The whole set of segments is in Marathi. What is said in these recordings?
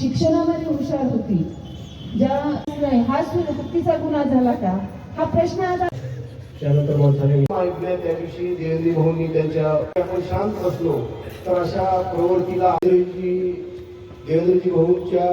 शिक्षणामध्ये हुशार होती. ज्या हा सु- हत्तीचा गुन्हा झाला का? हा प्रश्न आज त्यानंतर ऐकल्या त्या दिवशी देवेंद्र भाऊंनी त्यांच्या आपण शांत असलो तर अशा प्रवृत्तीला देवेंद्रजी देवेंद्रजी भाऊंच्या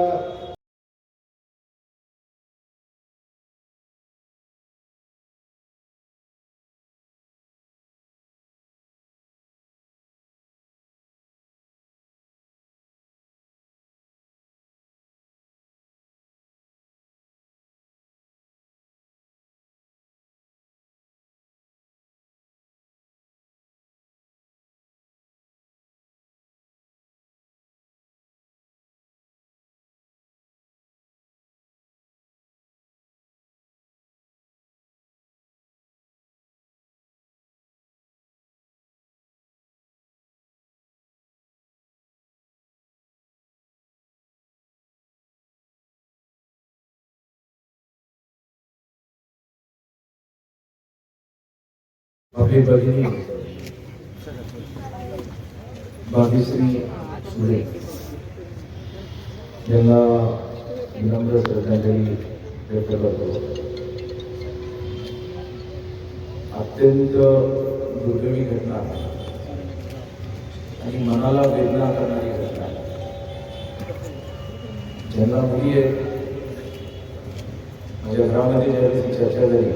आपली भगिनी भाग्यश्री सुरे यांना विनम्र श्रद्धांजली व्यक्त करतो. अत्यंत दुर्दैवी घटना. आणि मनाला वेदना करणारी घटना. ज्यांना मुली आहे माझ्या घरामध्ये ज्यावेळेस चर्चा झाली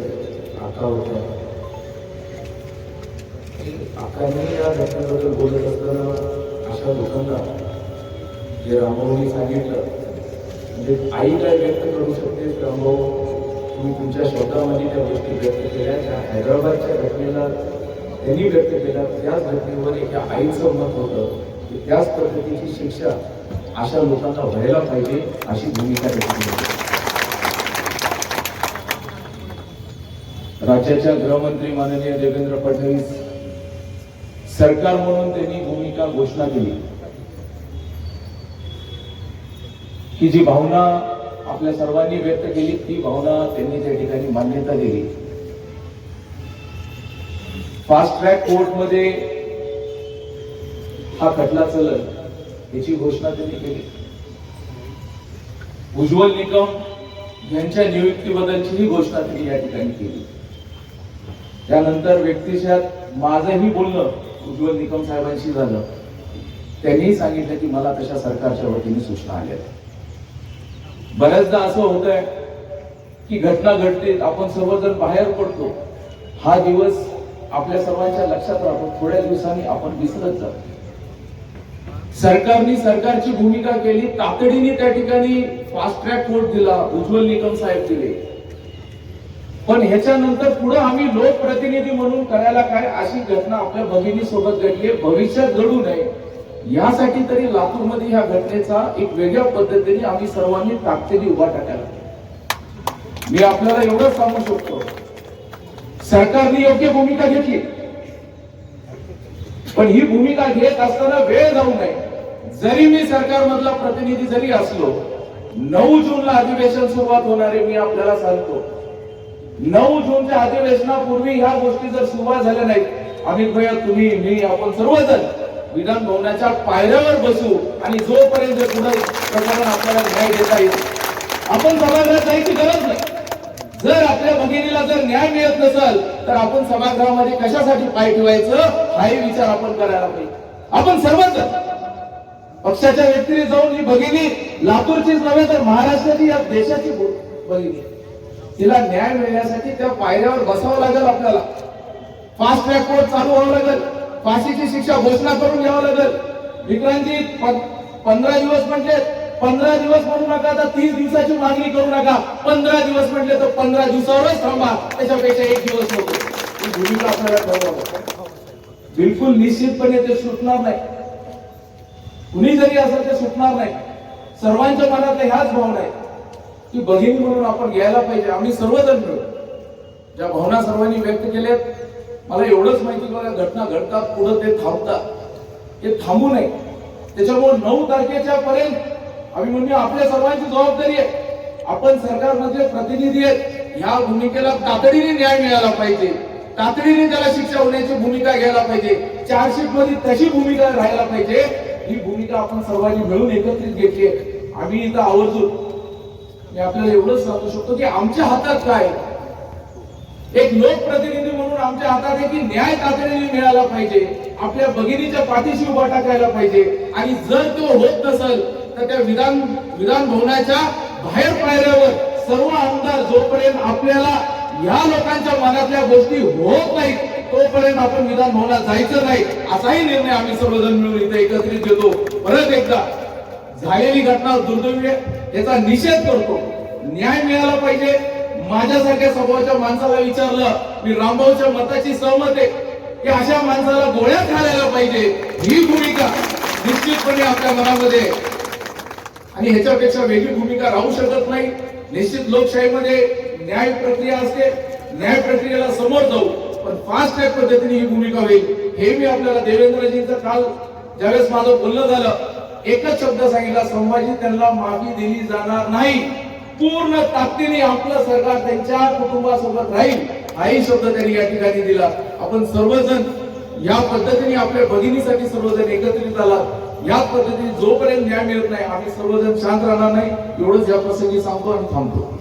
आता होत्या. आकाने या घटनेबद्दल बोलत असताना अशा लोकांना जे रामभाऊनी सांगितलं म्हणजे आई काय व्यक्त करू शकते? रामभाऊ तुम्ही तुमच्या शब्दामध्ये त्या गोष्टी व्यक्त केल्या त्या हैदराबादच्या घटनेला त्यांनी व्यक्त केला त्याच घटनेवर एका आईचं मत होतं की त्याच पद्धतीची शिक्षा अशा लोकांना व्हायला पाहिजे अशी भूमिका व्यक्त केली राज्याच्या गृहमंत्री माननीय देवेंद्र फडणवीस सरकार म्हणून त्यांनी भूमिका घोषणा केली. की जी भावना आपल्या सर्वांनी व्यक्त केली ती भावना त्यांनी त्या ठिकाणी मान्यता दिली. फास्ट ट्रॅक कोर्टमध्ये हा खटला चलत याची घोषणा त्यांनी केली. उज्ज्वल निकम यांच्या नियुक्तीबद्दलचीही घोषणा त्यांनी या ठिकाणी केली. त्यानंतर व्यक्तिशात माझंही बोलणं उज्ज्वल निकम साहेबांशी झालं त्यांनी सांगितलं की मला तशा सरकारच्या वतीने सूचना आल्या. बऱ्याचदा असं होत आहे की घटना घडते आपण सर्वजण बाहेर पडतो. हा दिवस आपल्या सर्वांच्या लक्षात राहतो थोड्या दिवसांनी आपण विसरत जातो. सरकारने सरकारची भूमिका केली तातडीने त्या ठिकाणी फास्ट ट्रॅक कोर्ट दिला उज्ज्वल निकम साहेब दिले. पण ह्याच्यानंतर पुढे आम्ही लोकप्रतिनिधी म्हणून करायला काय अशी घटना आपल्या भगिनी सोबत घडली आहे. भविष्यात घडू नये. यासाठी तरी लातूरमध्ये ह्या घटनेचा एक वेगळ्या पद्धतीने आम्ही सर्वांनी ताकदीने उभा टाकायला मी आपल्याला एवढंच सांगू शकतो. सरकारने योग्य भूमिका घेतली. पण ही भूमिका घेत असताना वेळ जाऊ नये. जरी मी सरकारमधला प्रतिनिधी जरी असलो नऊ जूनला अधिवेशन सुरुवात होणारे मी आपल्याला सांगतो. नऊ जूनच्या अधिवेशनापूर्वी ह्या गोष्टी जर सुरुवात झाल्या नाहीत अमित भैया तुम्ही मी आपण सर्वजण विधान भवनाच्या पायऱ्यावर बसू आणि जोपर्यंत पुढे प्रकरण आपल्याला न्याय देता येईल. आपण सभागृहात जायची गरज नाही. जर आपल्या भगिनीला जर न्याय मिळत नसेल तर आपण सभागृहामध्ये कशासाठी पाय ठेवायचं हाही विचार आपण करायला पाहिजे. आपण सर्वजण पक्षाच्या व्यक्तीने जाऊन ही भगिनी लातूरचीच नव्हे तर महाराष्ट्राची या देशाची भगिनी. तिला न्याय मिळण्यासाठी त्या पायऱ्यावर बसावं लागेल आपल्याला. फास्ट ट्रॅक कोर्ट चालू व्हावं लागेल. फाशीची शिक्षा घोषणा करून घ्यावं लागेल. विक्रांतजी प- पंधरा दिवस म्हणजे पंधरा दिवस म्हणू नका तर तीस दिवसाची मागणी करू नका. पंधरा दिवस म्हटले तर पंधरा दिवसावरच थांबा. त्याच्यापेक्षा एक दिवस नको. ही भूमिका आपल्याला बिलकुल निश्चितपणे ते सुटणार नाही. कुणी जरी असेल ते सुटणार नाही. सर्वांच्या मनात ह्याच भावना आहे की बहीण म्हणून आपण घ्यायला पाहिजे. आम्ही सर्वजण मिळून ज्या भावना सर्वांनी व्यक्त केल्यात मला एवढंच माहिती की बघा घटना घडतात पुढे ते थांबतात. ते थांबू नये. त्याच्यामुळे नऊ तारखेच्या पर्यंत आम्ही म्हणजे आपल्या सर्वांची जबाबदारी आहे. आपण सरकारमध्ये प्रतिनिधी आहेत. ह्या भूमिकेला तातडीने न्याय मिळाला पाहिजे. तातडीने त्याला शिक्षा होण्याची भूमिका घ्यायला पाहिजे. चार्जशीटमध्ये तशी भूमिका राहायला पाहिजे. ही भूमिका आपण सर्वांनी मिळून एकत्रित घेतली आहे. आम्ही इथं आवर्जून मी आपल्याला एवढंच सांगू शकतो की आमच्या हातात काय एक लोकप्रतिनिधी म्हणून आमच्या हातात आहे की न्याय तातडीने मिळाला पाहिजे. आपल्या भगिनीच्या पाठीशी उभा टाकायला पाहिजे. आणि जर तो होत नसेल तर त्या विधान विधान भवनाच्या बाहेर पायऱ्यावर सर्व आमदार जोपर्यंत आपल्याला या लोकांच्या मनातल्या गोष्टी होत नाहीत तोपर्यंत आपण विधान भवनात जायचं नाही. असाही निर्णय आम्ही सर्वजण मिळून इथे एकत्रित घेतो. परत एकदा झालेली घटना दुर्दैवी आहे. याचा निषेध करतो. न्याय मिळाला पाहिजे. माझ्यासारख्या स्वभावाच्या माणसाला विचारलं मी रामभाऊच्या मताची सहमत आहे. की अशा माणसाला गोळ्यात घालायला पाहिजे. ही भूमिका निश्चितपणे आपल्या मनामध्ये आणि ह्याच्यापेक्षा वेगळी भूमिका राहू शकत नाही. निश्चित लोकशाहीमध्ये न्याय प्रक्रिया असते. न्याय प्रक्रियेला समोर जाऊ. पण फास्ट ट्रॅक पद्धतीने ही भूमिका होईल. हे मी आपल्याला देवेंद्रजींचं काल ज्यावेळेस माझं बोलणं झालं एकच शब्द सांगितला संभाजी त्यांना माफी दिली जाणार नाही. पूर्ण ताकदीने आपलं सरकार त्यांच्या कुटुंबासोबत राहील. हाही शब्द त्यांनी या ठिकाणी दिला. आपण सर्वजण या पद्धतीने आपल्या भगिनीसाठी सर्वजण एकत्रित आलात. याच पद्धतीने जोपर्यंत न्याय मिळत नाही आम्ही सर्वजण शांत राहणार नाही. एवढंच या प्रसंगी सांगतो आणि थांबतो.